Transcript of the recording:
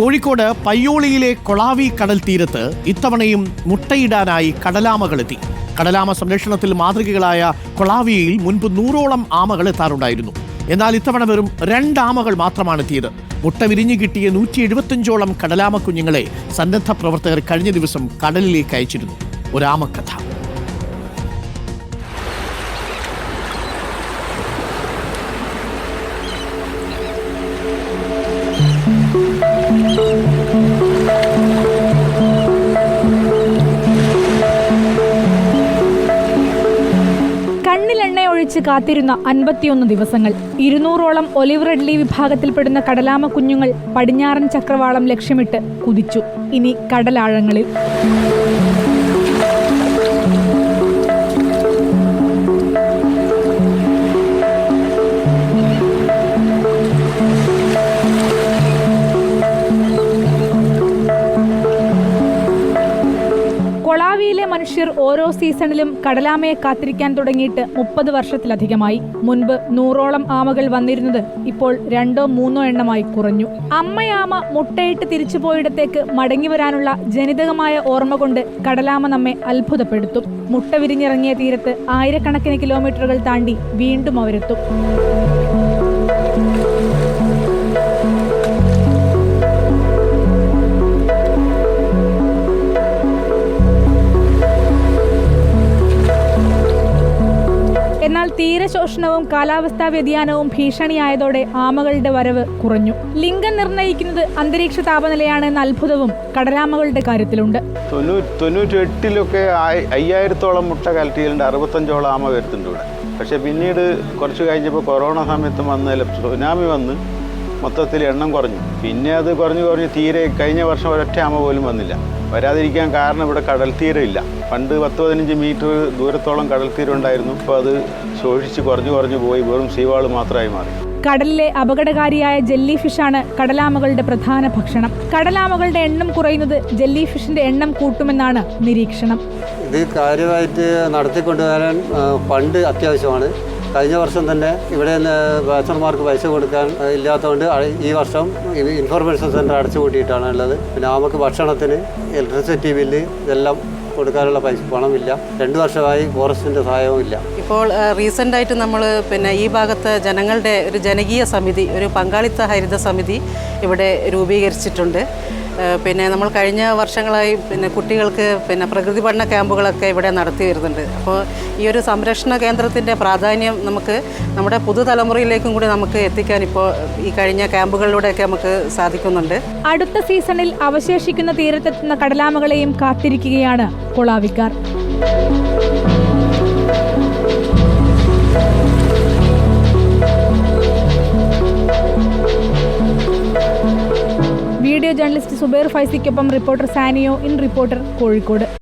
കോഴിക്കോട് പയ്യോളിയിലെ കൊളാവി കടൽ തീരത്ത് ഇത്തവണയും മുട്ടയിടാനായി കടലാമകളെത്തി. കടലാമ സംരക്ഷണത്തിൽ മാതൃകകളായ കൊളാവിയിൽ മുൻപ് നൂറോളം ആമകൾ എത്താറുണ്ടായിരുന്നു. എന്നാൽ ഇത്തവണ വെറും രണ്ടാമകൾ മാത്രമാണ് എത്തിയത്. മുട്ട വിരിഞ്ഞു കിട്ടിയ നൂറ്റി എഴുപത്തിയഞ്ചോളം കടലാമ കുഞ്ഞുങ്ങളെ സന്നദ്ധ പ്രവർത്തകർ കഴിഞ്ഞ ദിവസം കടലിലേക്ക് അയച്ചിരുന്നു. ഒരാമക്കഥ. കണ്ണിലെണ്ണ ഒഴിച്ച് കാത്തിരുന്ന അൻപത്തിയൊന്ന് ദിവസങ്ങൾ. ഇരുന്നൂറോളം ഒലിവ് റെഡ്ലി വിഭാഗത്തിൽപ്പെടുന്ന കടലാമ കുഞ്ഞുങ്ങൾ പടിഞ്ഞാറൻ ചക്രവാളം ലക്ഷ്യമിട്ട് കുതിച്ചു. ഇനി കടലാഴങ്ങളിൽ. കൊളാവിയിലെ മനുഷ്യർ ഓരോ സീസണിലും കടലാമയെ കാത്തിരിക്കാൻ തുടങ്ങിയിട്ട് മുപ്പത് വർഷത്തിലധികമായി. മുൻപ് നൂറോളം ആമകൾ വന്നിരുന്നത് ഇപ്പോൾ രണ്ടോ മൂന്നോ എണ്ണമായി കുറഞ്ഞു. അമ്മയാമ മുട്ടയിട്ട് തിരിച്ചുപോയിടത്തേക്ക് മടങ്ങി വരാനുള്ള ജനിതകമായ ഓർമ്മ കൊണ്ട് കടലാമ നമ്മെ അത്ഭുതപ്പെടുത്തും. മുട്ട വിരിഞ്ഞിറങ്ങിയ തീരത്ത് ആയിരക്കണക്കിന് കിലോമീറ്ററുകൾ താണ്ടി വീണ്ടും അവരെത്തും. എന്നാൽ തീരശോഷണവും കാലാവസ്ഥാ വ്യതിയാനവും ഭീഷണിയായതോടെ ആമകളുടെ വരവ് കുറഞ്ഞു. ലിംഗം നിർണയിക്കുന്നത് അന്തരീക്ഷ താപനിലയാണെന്ന അത്ഭുതവും കടലാമകളുടെ കാര്യത്തിലുണ്ട്. തൊണ്ണൂറ്റെട്ടിലൊക്കെ അയ്യായിരത്തോളം മുട്ട കലറ്റിയിലുണ്ട് അറുപത്തഞ്ചോളം ആമ വരുത്തുണ്ട് ഇവിടെ. പക്ഷേ പിന്നീട് കുറച്ച് കഴിഞ്ഞപ്പോൾ കൊറോണ സമയത്ത് വന്ന സുനാമി വന്ന് മൊത്തത്തിൽ എണ്ണം കുറഞ്ഞു. പിന്നെ അത് കുറഞ്ഞു കുറഞ്ഞ് തീരെ കഴിഞ്ഞ വർഷം ഒരൊറ്റ അമ്മ പോലും വന്നില്ല. വരാതിരിക്കാൻ കാരണം ഇവിടെ കടൽ തീരമില്ല. ഇല്ല പണ്ട് പത്ത് പതിനഞ്ച് മീറ്റർ ദൂരത്തോളം കടൽ തീരം ഉണ്ടായിരുന്നു. ഇപ്പോൾ അത് ശോഷിച്ച് കുറഞ്ഞു കുറഞ്ഞു പോയി. വെറും സീവാൾ മാത്രമായി മാറി. കടലിലെ അപകടകാരിയായ ജെല്ലി ഫിഷാണ് കടലാമകളുടെ പ്രധാന ഭക്ഷണം. കടലാമകളുടെ എണ്ണം കുറയുന്നത് ജെല്ലി ഫിഷിന്റെ എണ്ണം കൂട്ടുമെന്നാണ് നിരീക്ഷണം. ഇത് കാര്യമായിട്ട് നടത്തിക്കൊണ്ടുവരാൻ പണ്ട് ഫണ്ട് അത്യാവശ്യമാണ്. കഴിഞ്ഞ വർഷം തന്നെ ഇവിടെ ബാച്ചർമാർക്ക് പൈസ കൊടുക്കാൻ ഇല്ലാത്തതുകൊണ്ട് ഈ വർഷം ഇൻഫർമേഷൻ സെന്റർ അടച്ചു കൂട്ടിയിട്ടാണ് ഉള്ളത്. പിന്നെ നമുക്ക് ഭക്ഷണത്തിന് ഇലക്ട്രിസിറ്റി ബില്ല് ഇതെല്ലാം കൊടുക്കാനുള്ള പൈസ പണമില്ല. രണ്ട് വർഷമായി ഫോറസ്റ്റിന്റെ സഹായവും ഇല്ല. ഇപ്പോൾ റീസെന്റ് ആയിട്ട് നമ്മൾ പിന്നെ ഈ ഭാഗത്ത് ജനങ്ങളുടെ ഒരു ജനകീയ സമിതി ഒരു പങ്കാളിത്ത ഹരിത സമിതി ഇവിടെ രൂപീകരിച്ചിട്ടുണ്ട്. പിന്നെ നമ്മൾ കഴിഞ്ഞ വർഷങ്ങളായി പിന്നെ കുട്ടികൾക്ക് പിന്നെ പ്രകൃതി പഠന ക്യാമ്പുകളൊക്കെ ഇവിടെ നടത്തി വരുന്നുണ്ട്. അപ്പോൾ ഈ ഒരു സംരക്ഷണ കേന്ദ്രത്തിന്റെ പ്രാധാന്യം നമുക്ക് നമ്മുടെ പുതുതലമുറയിലേക്കും കൂടി നമുക്ക് എത്തിക്കാൻ ഇപ്പോൾ ഈ കഴിഞ്ഞ ക്യാമ്പുകളിലൂടെയൊക്കെ നമുക്ക് സാധിക്കുന്നുണ്ട്. അടുത്ത സീസണിൽ അവശേഷിക്കുന്ന തീരത്തെത്തുന്ന കടലാമകളെയും കാത്തിരിക്കുകയാണ് കൊളാവിക്കാർ journalist Zubair ഫൈസിക്കൊപ്പം reporter Sanio in reporter Kozhikode.